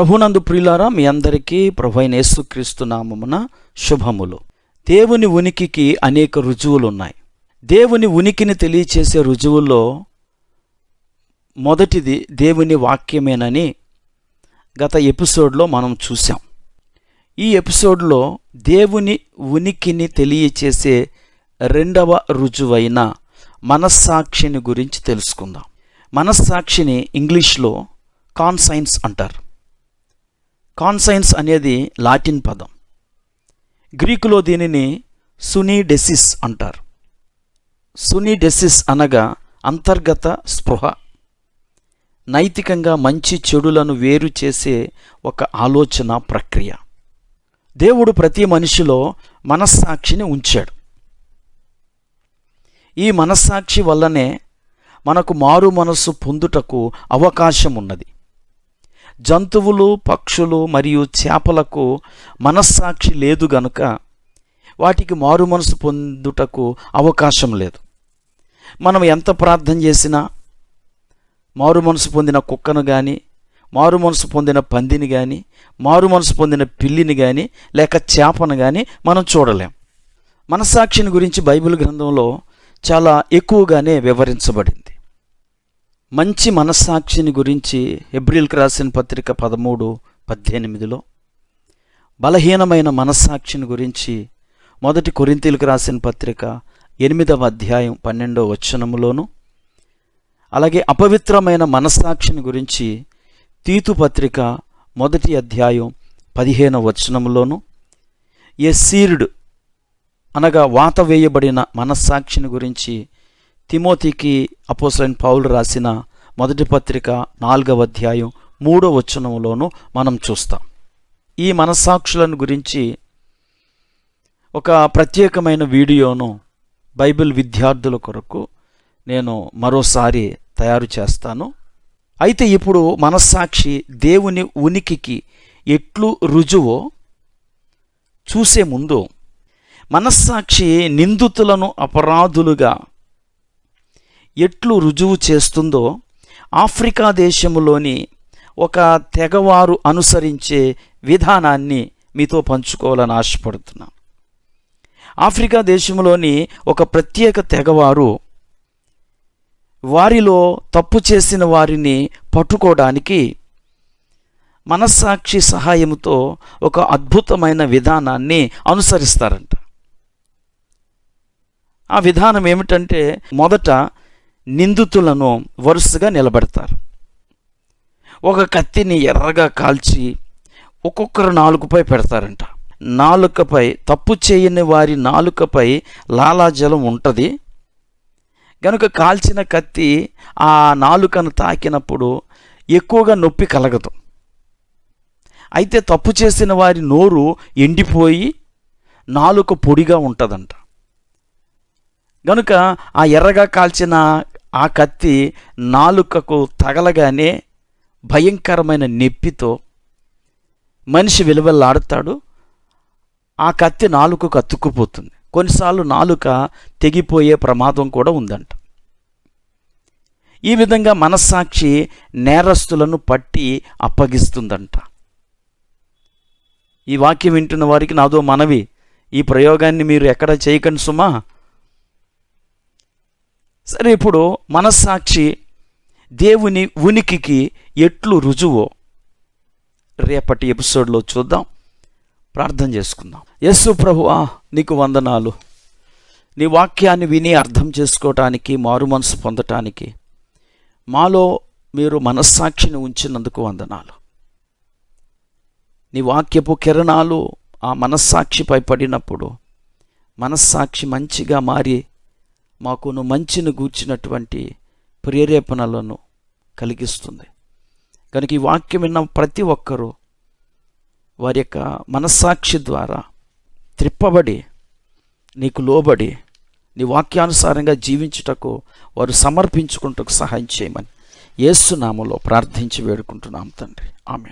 ప్రభునందు ప్రియులారా మీ అందరికీ ప్రభైన యేసుక్రీస్తు నామమున శుభములు. దేవుని ఉనికికి అనేక రుజువులు ఉన్నాయి దేవుని ఉనికిని తెలియచేసే రుజువుల్లో మొదటిది దేవుని వాక్యమేనని గత ఎపిసోడ్లో మనం చూసాం ఈ ఎపిసోడ్లో దేవుని ఉనికిని తెలియచేసే రెండవ రుజువైన మనస్సాక్షిని గురించి తెలుసుకుందాం. మనస్సాక్షిని ఇంగ్లీష్లో కాన్సైన్స్ అంటారు. కాన్సైన్స్ అనేది లాటిన్ పదం. గ్రీకులో దీనిని సునీడెసిస్ అంటారు. సునీడెసిస్ అనగా అంతర్గత స్పృహ. నైతికంగా మంచి చెడులను వేరు చేసే ఒక ఆలోచన ప్రక్రియ. దేవుడు ప్రతి మనిషిలో మనస్సాక్షిని ఉంచాడు. ఈ మనస్సాక్షి వల్లనే మనకు మారు మనస్సు పొందుటకు అవకాశం ఉన్నది. జంతువులు పక్షులు మరియు చేపలకు మనస్సాక్షి లేదు గనుక వాటికి మారు మనసు పొందుటకు అవకాశం లేదు. మనం ఎంత ప్రార్థన చేసినా మారు మనసు పొందిన కుక్కను కానీ మారు మనసు పొందిన పందిని కానీ మారు మనసు పొందిన పిల్లిని కానీ లేక చేపను కానీ మనం చూడలేం. మనస్సాక్షిని గురించి బైబిల్ గ్రంథంలో చాలా ఎక్కువగానే వివరించబడింది. మంచి మనస్సాక్షిని గురించి ఎబ్రిల్కి రాసిన పత్రిక పదమూడు పద్దెనిమిదిలో బలహీనమైన మనస్సాక్షిని గురించి మొదటి కొరింతీలకు రాసిన పత్రిక ఎనిమిదవ అధ్యాయం పన్నెండవ వచనములోను అలాగే అపవిత్రమైన మనస్సాక్షిని గురించి తీతు పత్రిక మొదటి అధ్యాయం పదిహేనవ వచనములోను ఎస్సీరుడు అనగా వాత వేయబడిన మనస్సాక్షిని గురించి తిమోతికి అపోసలైన పౌలు రాసిన మొదటి పత్రిక నాలుగవ అధ్యాయం మూడో వచనంలోనూ మనం చూస్తాం. ఈ మనస్సాక్షులను గురించి ఒక ప్రత్యేకమైన వీడియోను బైబిల్ విద్యార్థుల కొరకు నేను మరోసారి తయారు చేస్తాను. అయితే ఇప్పుడు మనస్సాక్షి దేవుని ఉనికికి ఎట్లు రుజువో చూసే ముందు మనస్సాక్షి నిందితులను అపరాధులుగా ఎట్లు రుజువు చేస్తుందో ఆఫ్రికా దేశములోని ఒక తెగవారు అనుసరించే విధానాన్ని మీతో పంచుకోవాలని ఆశపడుతున్నాను ఆఫ్రికా దేశంలోని ఒక ప్రత్యేక తెగవారు వారిలో తప్పు చేసిన వారిని పట్టుకోవడానికి మనస్సాక్షి సహాయంతో ఒక అద్భుతమైన విధానాన్ని అనుసరిస్తారంట. ఆ విధానం ఏమిటంటే మొదట నిందితులను వరుసగా నిలబెడతారు. ఒక కత్తిని ఎర్రగా కాల్చి ఒక్కొక్కరు నాలుకపై పెడతారంట. నాలుకపై తప్పు చేయని వారి నాలుకపై లాలాజలం ఉంటుంది. గనుక కాల్చిన కత్తి ఆ నాలుకను తాకినప్పుడు ఎక్కువగా నొప్పి కలగదు. అయితే తప్పు చేసిన వారి నోరు ఎండిపోయి నాలుక పొడిగా ఉంటుందంట. గనుక ఆ ఎర్రగా కాల్చిన ఆ కత్తి నాలుకకు తగలగానే భయంకరమైన నొప్పితో మనిషి విలువలాడుతాడు ఆ కత్తి నాలుకకు అతుక్కుపోతుంది. కొన్నిసార్లు నాలుక తెగిపోయే ప్రమాదం కూడా ఉందంట. ఈ విధంగా మనస్సాక్షి నేరస్తులను పట్టి అప్పగిస్తుందంట. ఈ వాక్యం వింటున్న వారికి నాదో మనవి. ఈ ప్రయోగాన్ని మీరు ఎక్కడ చేయకండి సుమా? సరే ఇప్పుడు మనస్సాక్షి దేవుని ఉనికికి ఎట్లు రుజువో రేపటి ఎపిసోడ్లో చూద్దాం. ప్రార్థన చేసుకుందాం. యస్సు ప్రభువా నీకు వందనాలు. నీ వాక్యాన్ని విని అర్థం చేసుకోవటానికి మారు మనసు పొందటానికి మాలో మీరు మనస్సాక్షిని ఉంచినందుకు వందనాలు. నీ వాక్యపు కిరణాలు ఆ మనస్సాక్షిపై పడినప్పుడు మనస్సాక్షి మంచిగా మారి మాకును మంచిని గూర్చినటువంటి ప్రేరేపణలను కలిగిస్తుంది. కనుక ఈ వాక్యం విన్న ప్రతి ఒక్కరూ వారి యొక్క మనస్సాక్షి ద్వారా త్రిప్పబడి నీకు లోబడి నీ వాక్యానుసారంగా జీవించుటకు వారు సమర్పించుకుంటకు సహాయం చేయమని ఏసునామలో ప్రార్థించి వేడుకుంటున్నాం తండ్రి. ఆమె